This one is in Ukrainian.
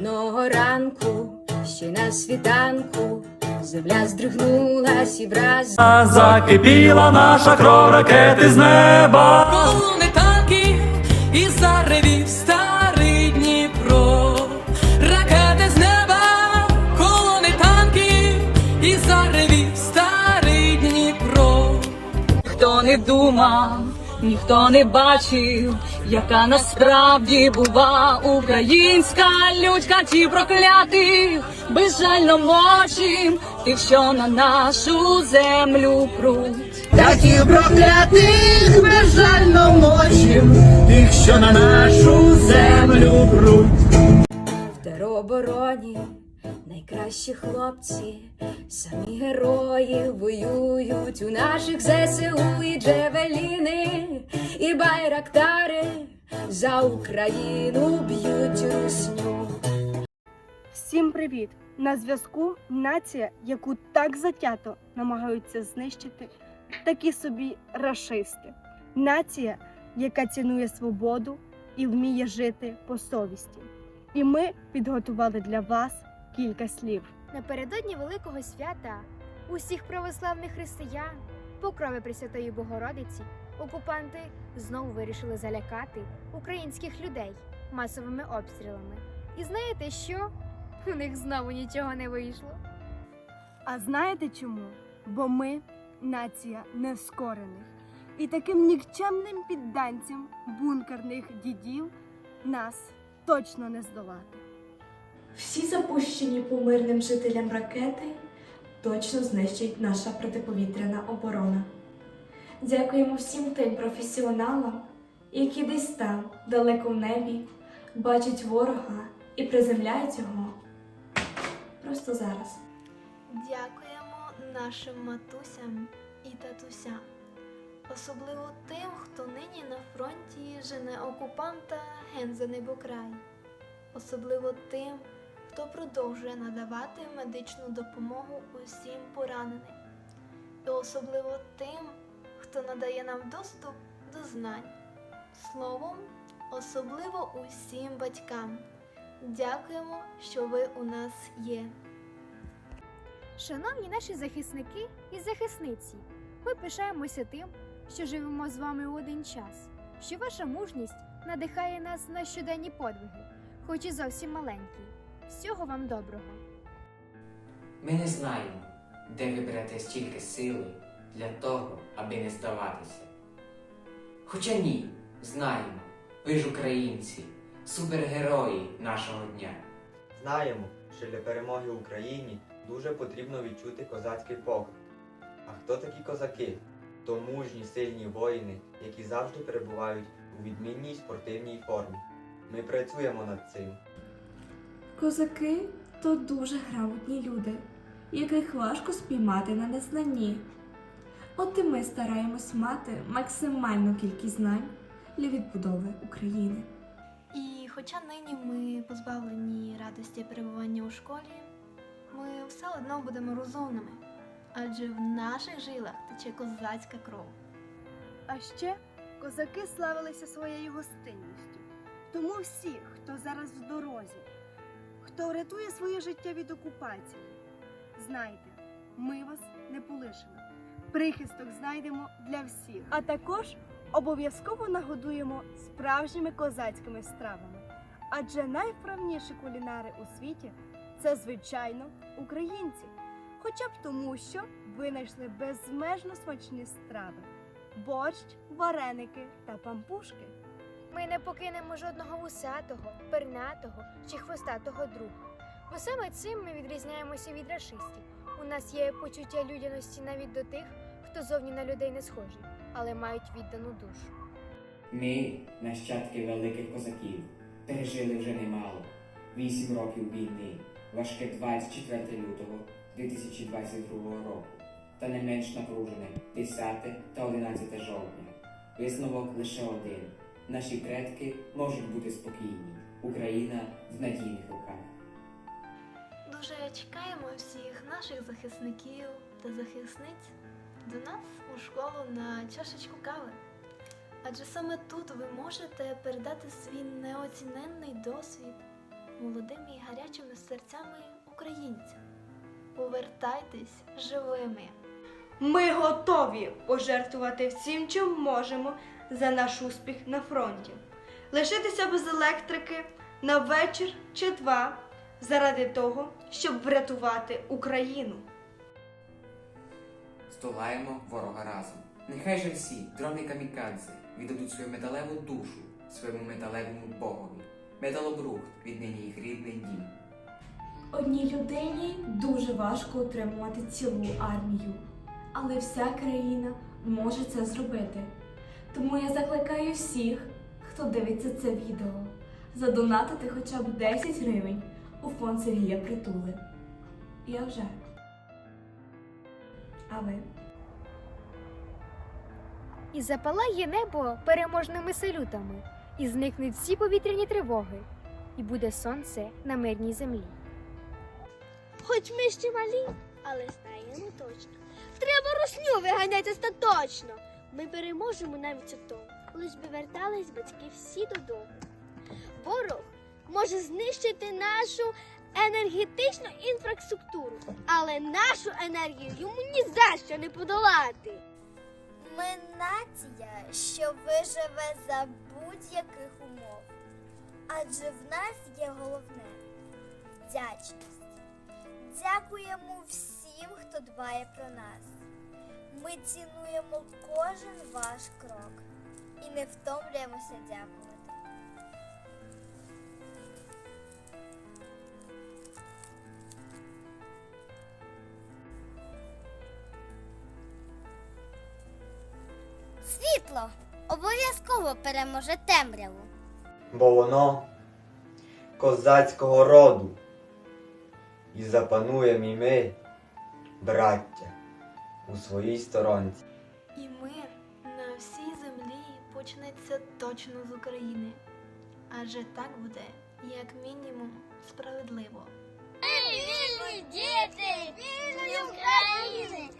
Одного ранку, ще на світанку, земля здригнулась і враз Закипіла наша кров ракети з неба. Колони танків і заревів старий Дніпро. Ракети з неба, колони танків і заревів старий Дніпро. Хто не думав, ніхто не бачив, яка насправді бува українська людька ті проклятих, безжально мочим тих, що на нашу землю пруть. Таких проклятих безжально мочим, тих, що на нашу землю пруть. в теробороні. Найкращі хлопці, самі герої воюють у наших ЗСУ і Джевеліни, і байрактари за Україну б'ють русню. Всім привіт! На зв'язку нація, яку так затято намагаються знищити такі собі рашисти. Нація, яка цінує свободу і вміє жити по совісті. І ми підготували для вас кілька слів. Напередодні Великого свята усіх православних християн, покрови Пресвятої Богородиці, окупанти знову вирішили залякати українських людей масовими обстрілами. І знаєте що? У них знову нічого не вийшло. А знаєте чому? Бо ми нація нескорених. І таким нікчемним підданцям бункерних дідів нас точно не здолати. Всі запущені по мирним жителям ракети точно знищить наша протиповітряна оборона. Дякуємо всім тим професіоналам, які десь там, далеко в небі, бачать ворога і приземляють його просто зараз. Дякуємо нашим матусям і татусям, особливо тим, хто нині на фронті жене окупанта ген за небокрай, особливо тим, хто продовжує надавати медичну допомогу усім пораненим, і особливо тим, хто надає нам доступ до знань. Словом, особливо усім батькам. Дякуємо, що ви у нас є. Шановні наші захисники і захисниці, ми пишаємося тим, що живемо з вами у один час, що ваша мужність надихає нас на щоденні подвиги, хоч і зовсім маленькі. Всього вам доброго! Ми не знаємо, де ви берете стільки сили для того, аби не здаватися. Хоча ні, знаємо, ви ж українці, супергерої нашого дня. Знаємо, що для перемоги Україні дуже потрібно відчути козацький поклик. А хто такі козаки? То мужні, сильні воїни, які завжди перебувають у відмінній спортивній формі. Ми працюємо над цим. Козаки то дуже грамотні люди, яких важко спіймати на незнанні. От і ми стараємось мати максимальну кількість знань для відбудови України. І хоча нині ми позбавлені радості перебування у школі, ми все одно будемо розумними, адже в наших жилах тече козацька кров. А ще козаки славилися своєю гостинністю. Тому всі, хто зараз в дорозі, хто рятує своє життя від окупації, знайте, ми вас не полишимо. Прихисток знайдемо для всіх. А також обов'язково нагодуємо справжніми козацькими стравами. Адже найвправніші кулінари у світі це, звичайно, українці. Хоча б тому, що винайшли безмежно смачні страви борщ, вареники та пампушки. Ми не покинемо жодного вусатого, пернатого чи хвостатого друга. Бо саме цим ми відрізняємося від рашистів. У нас є почуття людяності навіть до тих, хто зовні на людей не схожий, але мають віддану душу. Ми, нащадки великих козаків, пережили вже немало. Вісім років війни, важке 24 лютого 2022 року та не менш напружене 10 та 11 жовтня. Висновок лише один. Наші предки можуть бути спокійні. Україна в надійних руках. Дуже чекаємо всіх наших захисників та захисниць до нас у школу на чашечку кави. Адже саме тут ви можете передати свій неоціненний досвід, молодими і гарячими серцями українцям. Повертайтесь живими. Ми готові пожертвувати всім, чим можемо за наш успіх на фронті. Лишитися без електрики на вечір чи два заради того, щоб врятувати Україну. Здолаємо ворога разом. Нехай же всі, дрони камікадзе, віддадуть свою металеву душу своєму металевому богові. Металобрухт віднині їх рідний дім. Одній людині дуже важко утримувати цілу армію, але вся країна може це зробити. Тому я закликаю всіх, хто дивиться це відео, задонатити хоча б 10 гривень у фонд Сергія Притули. Я вже. А ви? І запалає небо переможними салютами, і зникнуть всі повітряні тривоги, і буде сонце на мирній землі. Хоч ми ще малі, але знаємо точно. Треба русню виганяти остаточно. Ми переможемо навіть у тому, лиш би вертались батьки всі додому. Ворог може знищити нашу енергетичну інфраструктуру, але нашу енергію йому ні за що не подолати. Ми нація, що виживе за будь-яких умов. Адже в нас є головне вдячність. Дякуємо всім, хто дбає про нас. Ми цінуємо кожен ваш крок і не втомлюємося дякувати. Світло обов'язково переможе темряву. бо воно козацького роду. І запануємо і ми, браття, у своїй сторонці. І мир на всій землі почнеться точно з України. Адже так буде, як мінімум, справедливо. Ми вільні діти, вільні України!